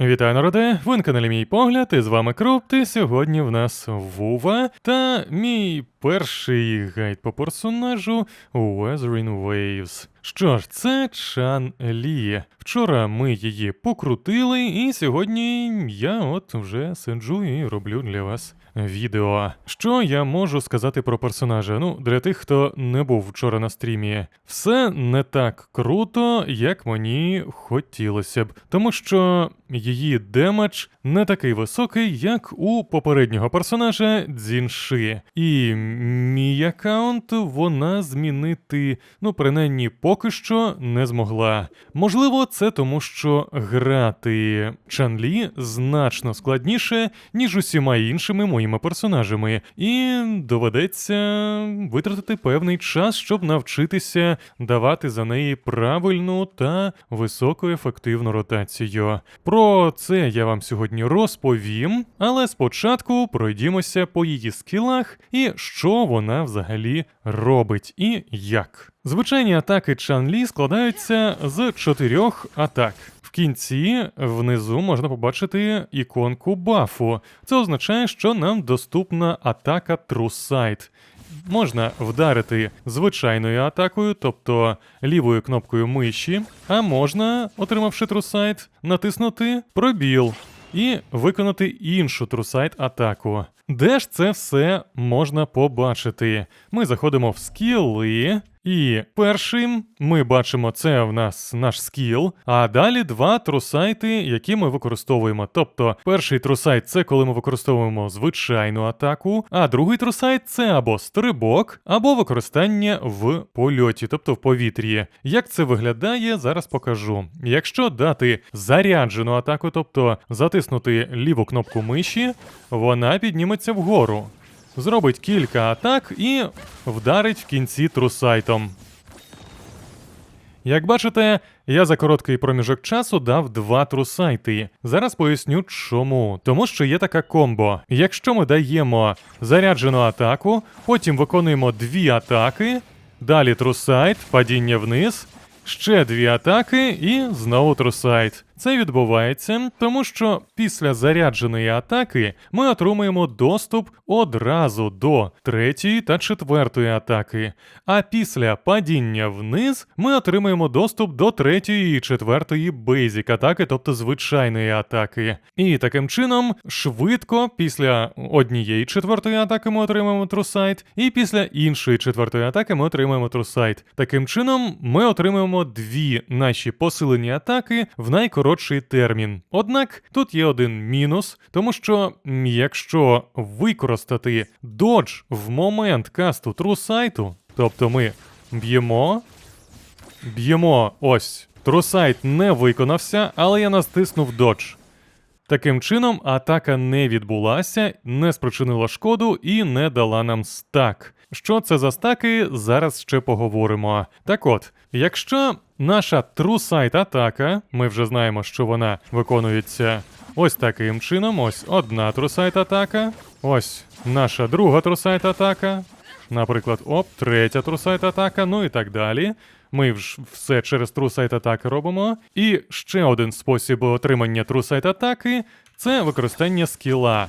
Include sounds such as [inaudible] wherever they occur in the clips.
Вітаю народи! Ви на каналі Мій Погляд, і з вами Крупти. Сьогодні в нас Вува та мій перший гайд по персонажу Weathering Waves. Що ж, це Чан Лі. Вчора ми її покрутили, і сьогодні я от вже сиджу і роблю для вас відео. Що я можу сказати про персонажа? Ну, для тих, хто не був вчора на стрімі, все не так круто, як мені хотілося б, тому що її демедж не такий високий, як у попереднього персонажа Дзінші. І мій аккаунт вона змінити, ну, принаймні, поки що не змогла. Можливо, це тому, що грати Чанлі значно складніше, ніж усіма іншими моїми персонажами, і доведеться витратити певний час, щоб навчитися давати за неї правильну та високоефективну ротацію. Про це я вам сьогодні розповім, але спочатку пройдімося по її скілах і що вона взагалі робить і як. Звичайні атаки Чан-Лі складаються з чотирьох атак. В кінці внизу можна побачити іконку бафу. Це означає, що нам доступна атака True Sight. Можна вдарити звичайною атакою, тобто лівою кнопкою миші, а можна, отримавши Sight, натиснути пробіл і виконати іншу трусайт атаку. Де ж це все можна побачити? Ми заходимо в скіли, і першим ми бачимо це в нас наш скіл, а далі два трусайти, які ми використовуємо. Тобто, перший трусайт це коли ми використовуємо звичайну атаку, а другий трусайт це або стрибок, або використання в польоті, тобто в повітрі. Як це виглядає, зараз покажу. Якщо дати заряджену атаку, тобто затиснути ліву кнопку миші, вона підніметься вгору зробить кілька атак і вдарить в кінці трусайтом. Як бачите, я за короткий проміжок часу дав два трусайти. Зараз поясню чому. Тому що є така комбо. Якщо ми даємо заряджену атаку, потім виконуємо дві атаки, далі трусайт, падіння вниз, ще дві атаки і знову трусайт. Це відбувається, тому що після зарядженої атаки ми отримуємо доступ одразу до третьої та четвертої атаки. А після падіння вниз ми отримаємо доступ до третьої і четвертої бейзік атаки, тобто звичайної атаки. І таким чином, швидко після однієї четвертої атаки ми отримаємо трусайт, і після іншої четвертої атаки ми отримаємо трусайт. Таким чином, ми отримуємо дві наші посилені атаки в найкоротшій найкоротший термін. Однак тут є один мінус, тому що якщо використати додж в момент касту трусайту, тобто ми б'ємо, б'ємо ось. Трусайт не виконався, але я настиснув додж. Таким чином, атака не відбулася, не спричинила шкоду і не дала нам стак. Що це за стаки, зараз ще поговоримо. Так от, якщо наша трусайт атака, ми вже знаємо, що вона виконується ось таким чином: ось одна трусайт атака, ось наша друга трусайт атака, наприклад, оп, третя трусайт атака, ну і так далі. Ми ж все через трусайт атаки робимо. І ще один спосіб отримання трусайт атаки це використання скіла.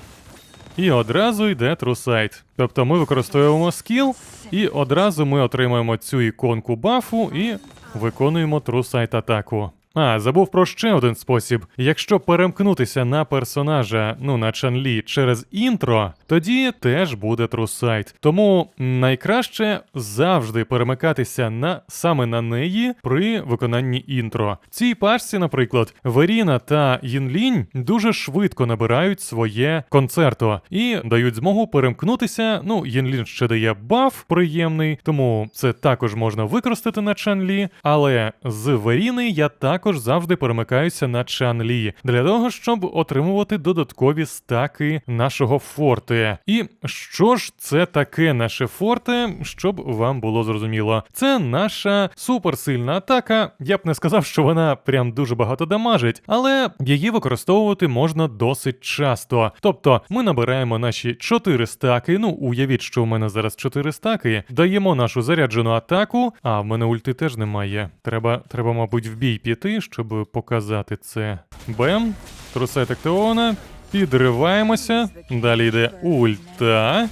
І одразу йде трусайт. Тобто ми використовуємо скіл, і одразу ми отримаємо цю іконку бафу і виконуємо трусайт атаку. А, забув про ще один спосіб. Якщо перемкнутися на персонажа, ну на Чанлі через інтро, тоді теж буде трусайт. Тому найкраще завжди перемикатися на саме на неї при виконанні інтро. В цій пашці, наприклад, Веріна та Їнлінь дуже швидко набирають своє концерто і дають змогу перемкнутися. Ну, Їнлінь ще дає баф приємний, тому це також можна використати на Чанлі. Але з Веріни я так також завжди перемикаюся на Чан-Лі для того, щоб отримувати додаткові стаки нашого форте. І що ж це таке наше форте, щоб вам було зрозуміло? Це наша суперсильна атака. Я б не сказав, що вона прям дуже багато дамажить, але її використовувати можна досить часто. Тобто ми набираємо наші 4 стаки. Ну, уявіть, що у мене зараз 4 стаки, даємо нашу заряджену атаку, а в мене ульти теж немає. Треба, треба, мабуть, в бій піти сюди, щоб показати це. Бем, трусе тектеона, підриваємося. Далі йде ульта.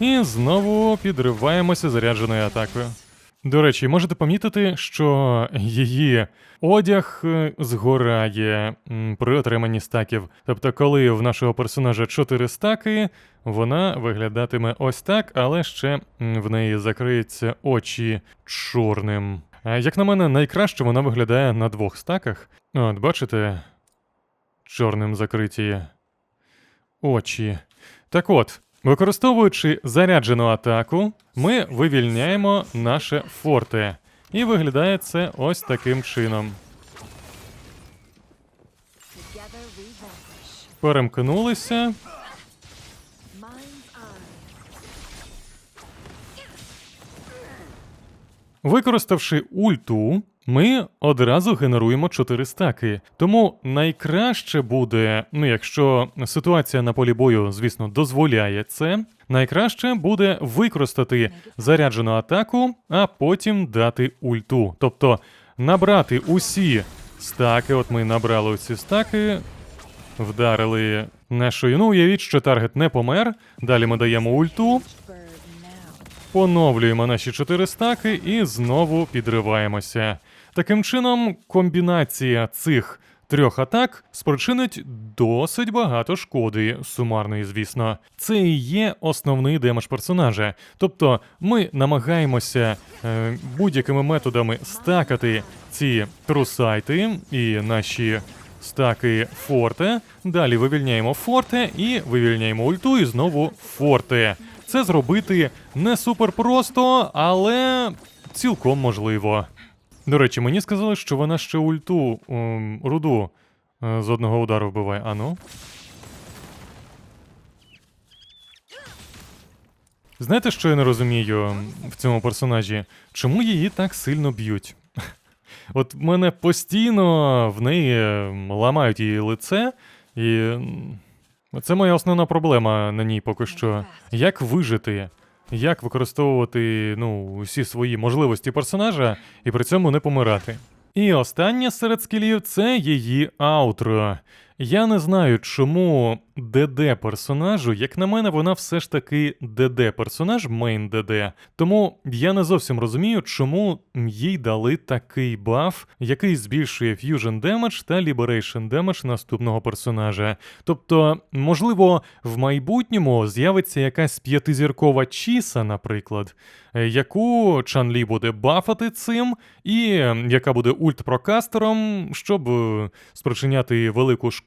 І знову підриваємося зарядженою атакою. До речі, можете помітити, що її одяг е, згорає при отриманні стаків. Тобто, коли в нашого персонажа 4 стаки, вона виглядатиме ось так, але ще в неї закриються очі чорним. Як на мене, найкраще вона виглядає на двох стаках. От, бачите, чорним закриті очі. Так от, використовуючи заряджену атаку, ми вивільняємо наше форте. І виглядає це ось таким чином. Перемкнулися. Використавши ульту, ми одразу генеруємо 4 стаки. Тому найкраще буде, ну якщо ситуація на полі бою, звісно, дозволяє це, найкраще буде використати заряджену атаку, а потім дати ульту. Тобто набрати усі стаки, от ми набрали усі стаки, вдарили нашою. Ну, уявіть, що таргет не помер. Далі ми даємо ульту. Поновлюємо наші чотири стаки і знову підриваємося. Таким чином, комбінація цих трьох атак спричинить досить багато шкоди, сумарної, звісно. Це і є основний демедж персонажа. Тобто ми намагаємося е, будь-якими методами стакати ці трусайти і наші стаки форте. Далі вивільняємо форте і вивільняємо ульту і знову форте. Це зробити не супер просто, але цілком можливо. До речі, мені сказали, що вона ще ульту ем, руду е, з одного удару вбиває. Ану. Знаєте, що я не розумію в цьому персонажі? Чому її так сильно б'ють? [laughs] От мене постійно в неї ем, ламають її лице, і це моя основна проблема на ній поки що. Як вижити? Як використовувати ну, усі свої можливості персонажа і при цьому не помирати? І останнє серед скілів це її аутро. Я не знаю, чому ДД персонажу, як на мене, вона все ж таки ДД персонаж, мейн ДД. Тому я не зовсім розумію, чому їй дали такий баф, який збільшує Fusion Damage та Liberation Damage наступного персонажа. Тобто, можливо, в майбутньому з'явиться якась п'ятизіркова Чіса, наприклад, е, яку Чан Лі буде бафати цим, і яка буде ультпрокастером, щоб е, спричиняти велику шкоду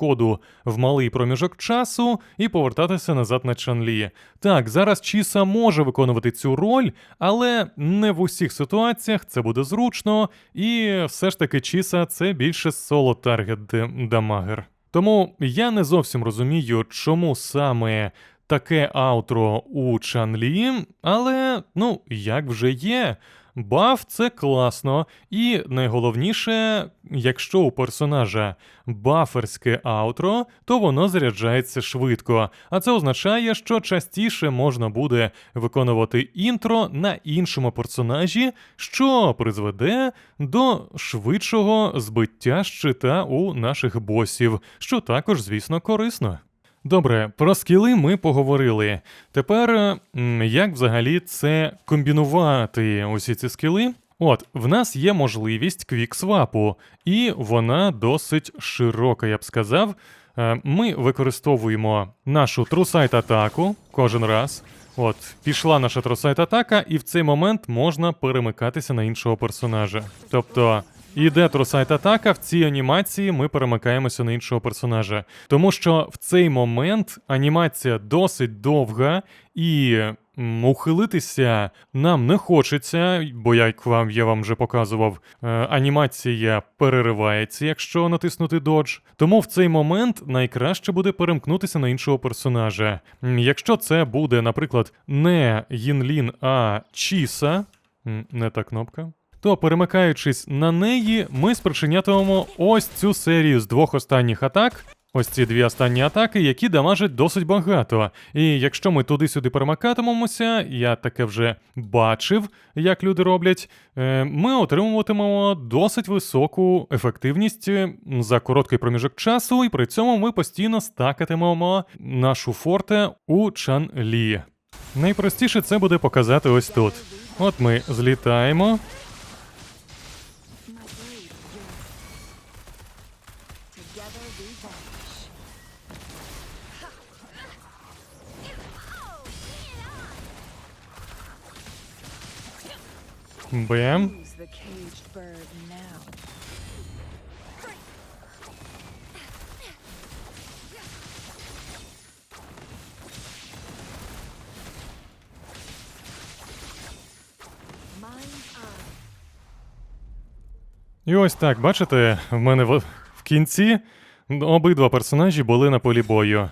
в малий проміжок часу і повертатися назад на Чанлі. Так, зараз Чіса може виконувати цю роль, але не в усіх ситуаціях це буде зручно, і все ж таки Чіса це більше соло-таргет дамагер. Тому я не зовсім розумію, чому саме таке аутро у Чанлі, але ну, як вже є. Баф це класно, і найголовніше, якщо у персонажа баферське аутро, то воно заряджається швидко. А це означає, що частіше можна буде виконувати інтро на іншому персонажі, що призведе до швидшого збиття щита у наших босів, що також, звісно, корисно. Добре, про скіли ми поговорили. Тепер як взагалі це комбінувати усі ці скіли? От, в нас є можливість квіксвапу, і вона досить широка, я б сказав. Е, Ми використовуємо нашу трусайт атаку кожен раз. От, пішла наша трусайт атака, і в цей момент можна перемикатися на іншого персонажа. Тобто, іде трусайт атака, в цій анімації ми перемикаємося на іншого персонажа. Тому що в цей момент анімація досить довга і. Ухилитися нам не хочеться, бо як вам я вам вже показував, е, анімація переривається, якщо натиснути додж. Тому в цей момент найкраще буде перемкнутися на іншого персонажа. Якщо це буде, наприклад, не Їнлін, а Чіса, не та кнопка. То перемикаючись на неї, ми спричинятимемо ось цю серію з двох останніх атак. ось ці дві останні атаки, які дамажать досить багато. І якщо ми туди-сюди перемикатимемося, я таке вже бачив, як люди роблять, е, ми отримуватимемо досить високу ефективність е, за короткий проміжок часу, і при цьому ми постійно стакатимемо нашу форте у Чан-Лі. Найпростіше це буде показати ось тут. От ми злітаємо. Eye. І ось так, бачите, в мене в, в кінці обидва персонажі були на полі бою.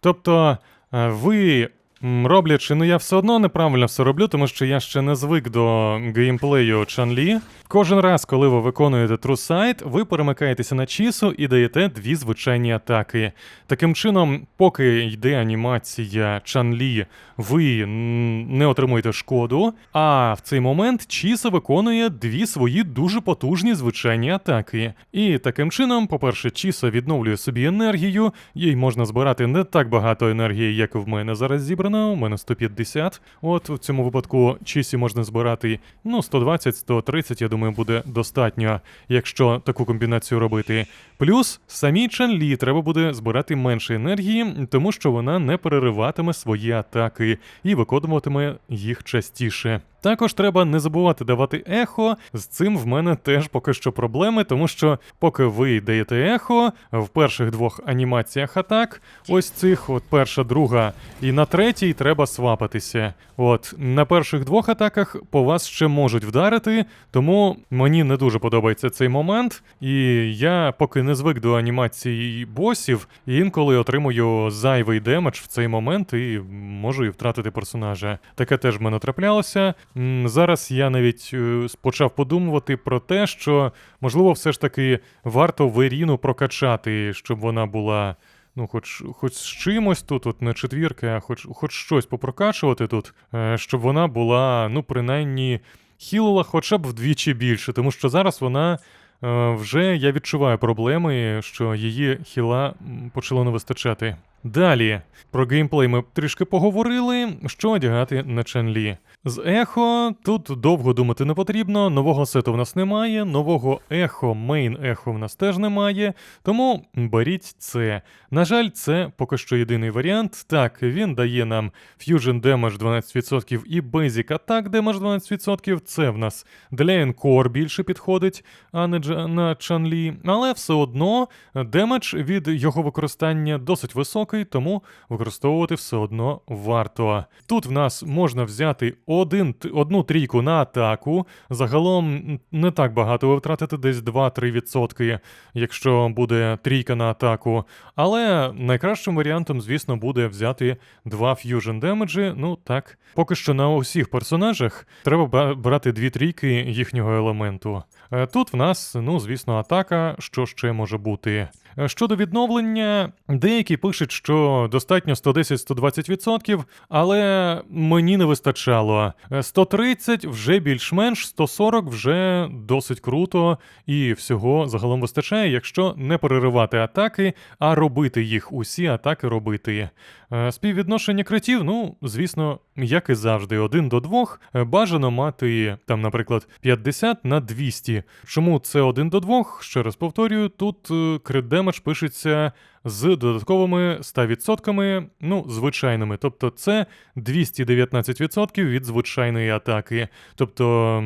Тобто, е, ви, роблячи, ну я все одно неправильно все роблю, тому що я ще не звик до геймплею Чанлі. Кожен раз, коли ви виконуєте трусайт, ви перемикаєтеся на чісу і даєте дві звичайні атаки. Таким чином, поки йде анімація Чанлі, ви не отримуєте шкоду, а в цей момент Чіса виконує дві свої дуже потужні звичайні атаки. І таким чином, по-перше, Чіса відновлює собі енергію, їй можна збирати не так багато енергії, як в мене зараз зібрано, у мене 150. От в цьому випадку Чісі можна збирати ну 120-130, я думаю, буде достатньо, якщо таку комбінацію робити. Плюс самій Чанлі треба буде збирати менше енергії, тому що вона не перериватиме свої атаки і виконуватиме їх частіше. Також треба не забувати давати ехо. З цим в мене теж поки що проблеми, тому що поки ви даєте ехо в перших двох анімаціях атак, ось цих, от перша, друга, і на третій треба свапатися. От на перших двох атаках по вас ще можуть вдарити, тому мені не дуже подобається цей момент. І я поки не звик до анімації босів, інколи отримую зайвий демедж в цей момент і можу і втратити персонажа. Таке теж в мене траплялося. Зараз я навіть е, почав подумувати про те, що можливо, все ж таки варто Веріну прокачати, щоб вона була. Ну, хоч, хоч з чимось тут, от не четвірка, а хоч, хоч щось попрокачувати тут, е, щоб вона була, ну, принаймні, хілила хоча б вдвічі більше, тому що зараз вона е, вже я відчуваю проблеми, що її хіла почало не вистачати. Далі, про геймплей ми трішки поговорили. Що одягати на Ченлі? З ехо тут довго думати не потрібно. Нового сету в нас немає, нового ехо, мейн ехо в нас теж немає. Тому беріть це. На жаль, це поки що єдиний варіант. Так, він дає нам Fusion Damage 12% і Basic Attack Damage 12%. Це в нас для Encore більше підходить, а не на Чанлі. Але все одно демедж від його використання досить високий, тому використовувати все одно варто. Тут в нас можна взяти один, одну трійку на атаку. Загалом не так багато ви втратите десь 2-3%, якщо буде трійка на атаку. Але найкращим варіантом, звісно, буде взяти два ф'южн демеджі. Ну так, поки що на усіх персонажах треба ба- брати дві трійки їхнього елементу. Е, Тут в нас, ну, звісно, атака, що ще може бути. Е, Щодо відновлення, деякі пишуть, що достатньо 110-120%, але мені не вистачало. Е, 130 вже більш-менш, 140 вже досить круто, і всього загалом вистачає, якщо не переривати атаки, а робити їх, усі атаки робити. Е, Співвідношення критів, ну, звісно, як і завжди, один до двох. Е, Бажано мати, там, наприклад, 50 на 200. Чому це один до двох? Ще раз повторюю, тут е, крит демедж пишеться з додатковими 100%, ну, звичайними. Тобто це 219% від звичайної атаки. Тобто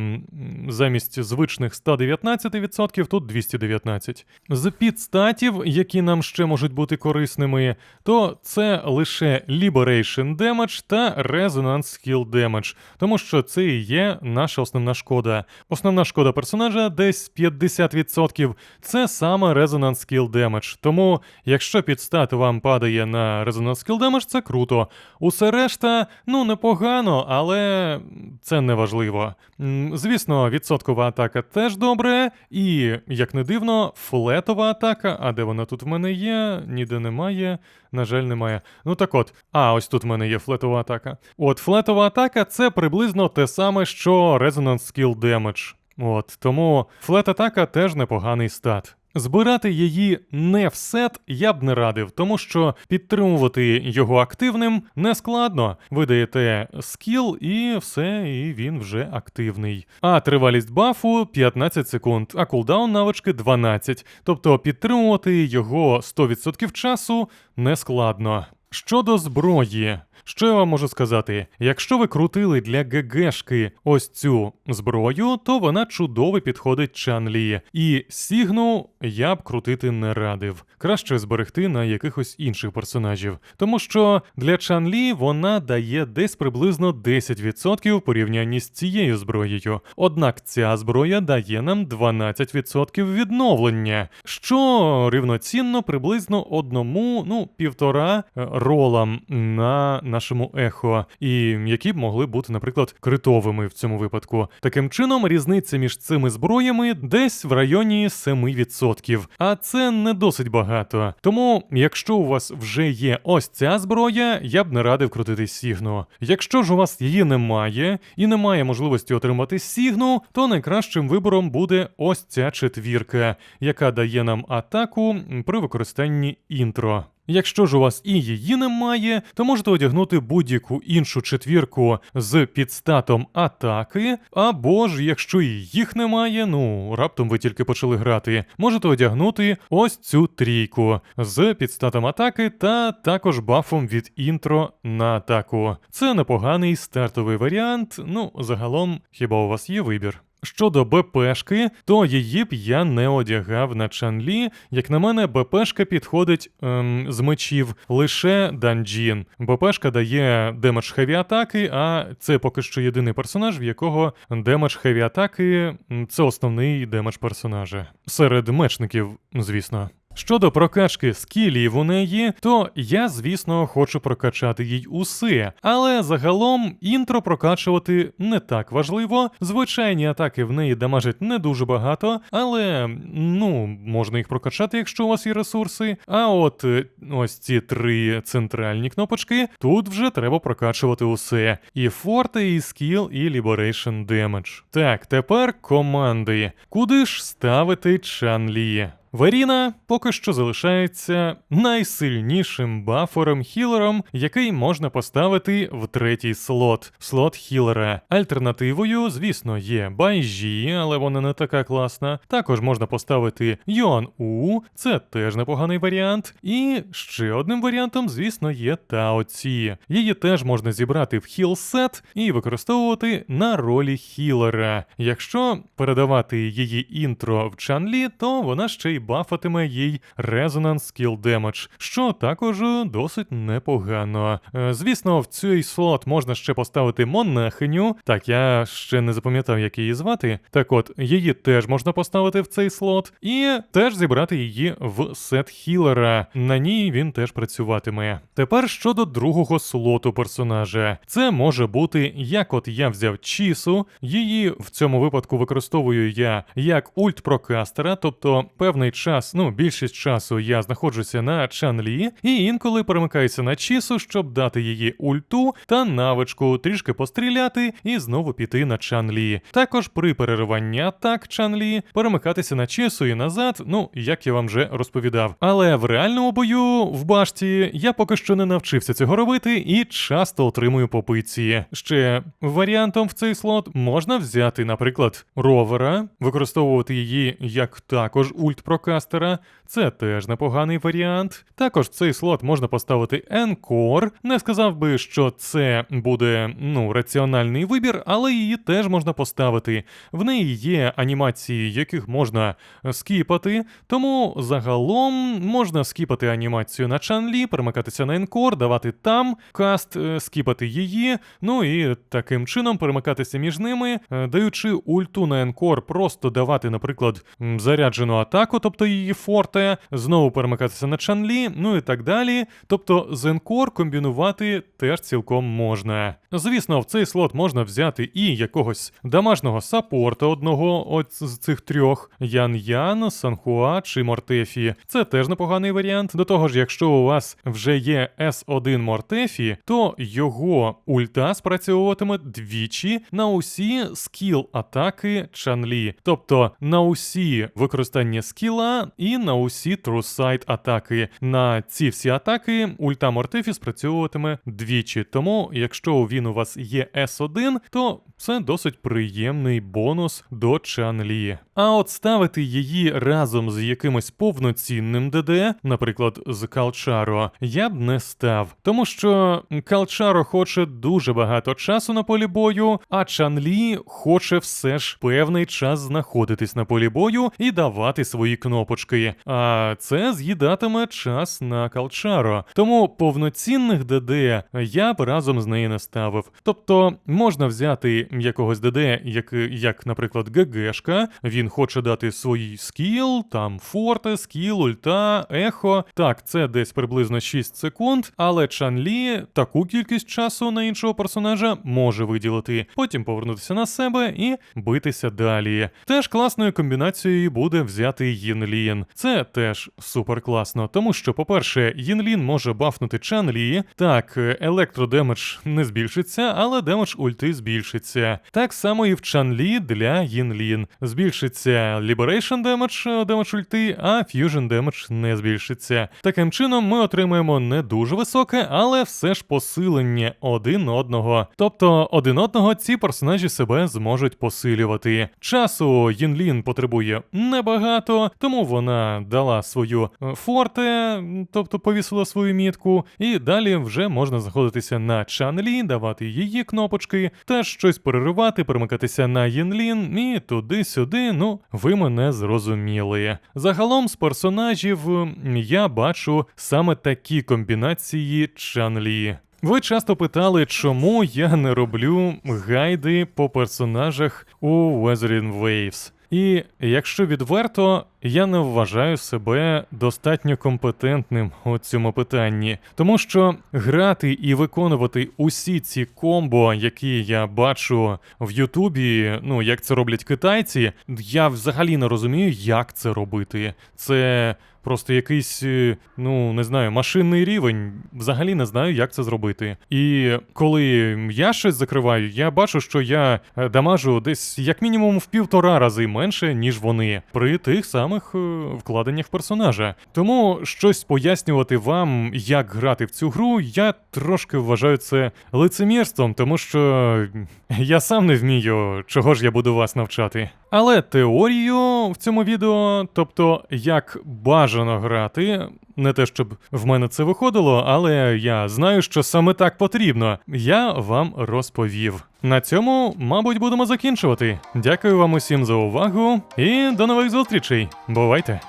замість звичних 119% тут 219. З підстатів, які нам ще можуть бути корисними, то це лише Liberation Damage та Resonance Skill Damage, тому що це і є наша основна шкода. Основна шкода персонажа десь 50%, це саме Resonance Skill Damage. Тому, якщо Якщо підстат вам падає на Resonance Skill це круто. Усе решта, ну, непогано, але це не важливо. Звісно, відсоткова атака теж добре, і, як не дивно, флетова атака, а де вона тут в мене є, ніде немає. На жаль, немає. Ну так от, а ось тут в мене є флетова атака. От флетова атака це приблизно те саме, що Resonance Skill Damage. От тому флет-атака теж непоганий стат. Збирати її не в сет я б не радив, тому що підтримувати його активним не складно. Ви даєте скіл і все, і він вже активний. А тривалість бафу 15 секунд, а кулдаун навички 12. Тобто підтримувати його 100% часу не складно. Щодо зброї, що я вам можу сказати? Якщо ви крутили для ГГшки ось цю зброю, то вона чудово підходить Чанлі. І Сігну я б крутити не радив. Краще зберегти на якихось інших персонажів. Тому що для Чанлі вона дає десь приблизно 10% в порівнянні з цією зброєю. Однак ця зброя дає нам 12% відновлення, що рівноцінно приблизно одному, ну, півтора е, ролам на нашому ехо, і які б могли бути, наприклад, критовими в цьому випадку. Таким чином, різниця між цими зброями десь в районі 7%. А це не досить багато. Тому, якщо у вас вже є ось ця зброя, я б не радив крутити Сігну. Якщо ж у вас її немає і немає можливості отримати Сігну, то найкращим вибором буде ось ця четвірка, яка дає нам атаку при використанні інтро. Якщо ж у вас і її немає, то можете одягнути будь-яку іншу четвірку з підстатом атаки, або ж якщо і їх немає, ну раптом ви тільки почали грати, можете одягнути ось цю трійку з підстатом атаки та також бафом від інтро на атаку. Це непоганий стартовий варіант. Ну, загалом, хіба у вас є вибір? Щодо БПшки, то її б я не одягав на Чанлі. Як на мене, БПшка підходить ем, з мечів лише Данджін. БПшка дає демедж хеві атаки, а це поки що єдиний персонаж, в якого демедж хеві атаки це основний демедж персонажа. Серед мечників, звісно. Щодо прокачки скілів у неї, то я, звісно, хочу прокачати їй усе, але загалом інтро прокачувати не так важливо. Звичайні атаки в неї дамажать не дуже багато, але ну можна їх прокачати, якщо у вас є ресурси. А от е, ось ці три центральні кнопочки, тут вже треба прокачувати усе: і форте, і скіл, і Liberation Damage. Так, тепер команди. Куди ж ставити Чан-Лі? Веріна поки що залишається найсильнішим бафором-хілером, який можна поставити в третій слот слот хілера. Альтернативою, звісно, є Байжі, але вона не така класна. Також можна поставити Йоан У, це теж непоганий варіант. І ще одним варіантом, звісно, є Тао Ці. Її теж можна зібрати в хіл-сет і використовувати на ролі хілера. Якщо передавати її інтро в Чанлі, то вона ще й бафатиме їй Resonance Skill Damage, що також е, досить непогано. Е, Звісно, в цей слот можна ще поставити монахиню. Так, я ще не запам'ятав, як її звати. Так от, її теж можна поставити в цей слот, і теж зібрати її в сет хілера. На ній він теж працюватиме. Тепер щодо другого слоту персонажа, це може бути як от я взяв Чісу, її в цьому випадку використовую я як ульт-прокастера, тобто певний час, ну більшість часу я знаходжуся на Чанлі, і інколи перемикаюся на Чісу, щоб дати її ульту та навичку, трішки постріляти і знову піти на Чанлі. Також при перериванні атак Чанлі перемикатися на Чісу і назад, ну як я вам вже розповідав. Але в реальному бою в башті я поки що не навчився цього робити і часто отримую попиці. Ще варіантом в цей слот можна взяти, наприклад, ровера, використовувати її як також ульт-прокастера. Це теж непоганий варіант. Також в цей слот можна поставити Encore. Не сказав би, що це буде ну раціональний вибір, але її теж можна поставити. В неї є анімації, яких можна скіпати, тому загалом можна скіпати анімацію на Чанлі, перемикатися на Encore, давати там каст, е, скіпати її, ну і таким чином перемикатися між ними, е, даючи ульту на Encore, просто давати, наприклад, заряджену атаку, тобто її форте, знову перемикатися на Чанлі, ну і так далі. Тобто Зенкор комбінувати теж цілком можна. Звісно, в цей слот можна взяти і якогось дамажного саппорта одного от з цих трьох: Ян Ян, Санхуа чи Мортефі. Це теж непоганий варіант. До того ж, якщо у вас вже є S1 Мортефі, то його ульта спрацьовуватиме двічі на усі скіл атаки Чанлі, тобто на усі використання скіла і на усі трусайт атаки. На ці всі атаки ульта Мортефі спрацьовуватиме двічі. Тому, якщо він у вас є S1, то це досить приємний бонус до Чанлі. А от ставити її разом з якимось повноцінним ДД, наприклад, з Калчаро, я б не став, тому що Калчаро хоче дуже багато часу на полі бою, а Чанлі хоче все ж певний час знаходитись на полі бою і давати свої кнопочки. А це з'їдатиме час на Калчаро. Тому повноцінних ДД я б разом з нею не ставив. Тобто можна взяти якогось ДД, як, як наприклад, ГГшка, він хоче дати свій скіл, там форте, скіл, ульта, ехо. Так, це десь приблизно 6 секунд, але Чанлі таку кількість часу на іншого персонажа може виділити, потім повернутися на себе і битися далі. Теж класною комбінацією буде взяти Їнлін. Це теж супер класно, тому що, по-перше, Їнлін може бафнути Чанлі. Так, електродемедж не збільшиться, але демедж ульти збільшиться. Так само і в Чанлі для Їнлін. Збільшиться Liberation Damage, демедж ульти, а Fusion Damage не збільшиться. Таким чином, ми отримаємо не дуже високе, але все ж посилення один одного. Тобто один одного ці персонажі себе зможуть посилювати. Часу Їнлін потребує небагато, тому вона дала свою е, форте, тобто повісила свою мітку, і далі вже можна заходитися на Чанлі, давати її кнопочки, теж щось переривати, перемикатися на Їнлін і туди-сюди. Ну, ви мене зрозуміли. Загалом з персонажів я бачу саме такі комбінації Чанлі. Ви часто питали, чому я не роблю гайди по персонажах у Wuthering Waves. І якщо відверто, я не вважаю себе достатньо компетентним у цьому питанні, тому що грати і виконувати усі ці комбо, які я бачу в Ютубі, ну як це роблять китайці, я взагалі не розумію, як це робити. Це просто якийсь, е, ну не знаю, машинний рівень. Взагалі не знаю, як це зробити. І коли я щось закриваю, я бачу, що я е, дамажу десь як мінімум в півтора рази менше, ніж вони, при тих самих е, вкладеннях персонажа. Тому щось пояснювати вам, як грати в цю гру, я трошки вважаю це лицемірством, тому що я сам не вмію, чого ж я буду вас навчати. Але теорію в цьому відео, тобто як бажано грати, не те, щоб в мене це виходило, але я знаю, що саме так потрібно. Я вам розповів. На цьому, мабуть, будемо закінчувати. Дякую вам усім за увагу і до нових зустрічей. Бувайте!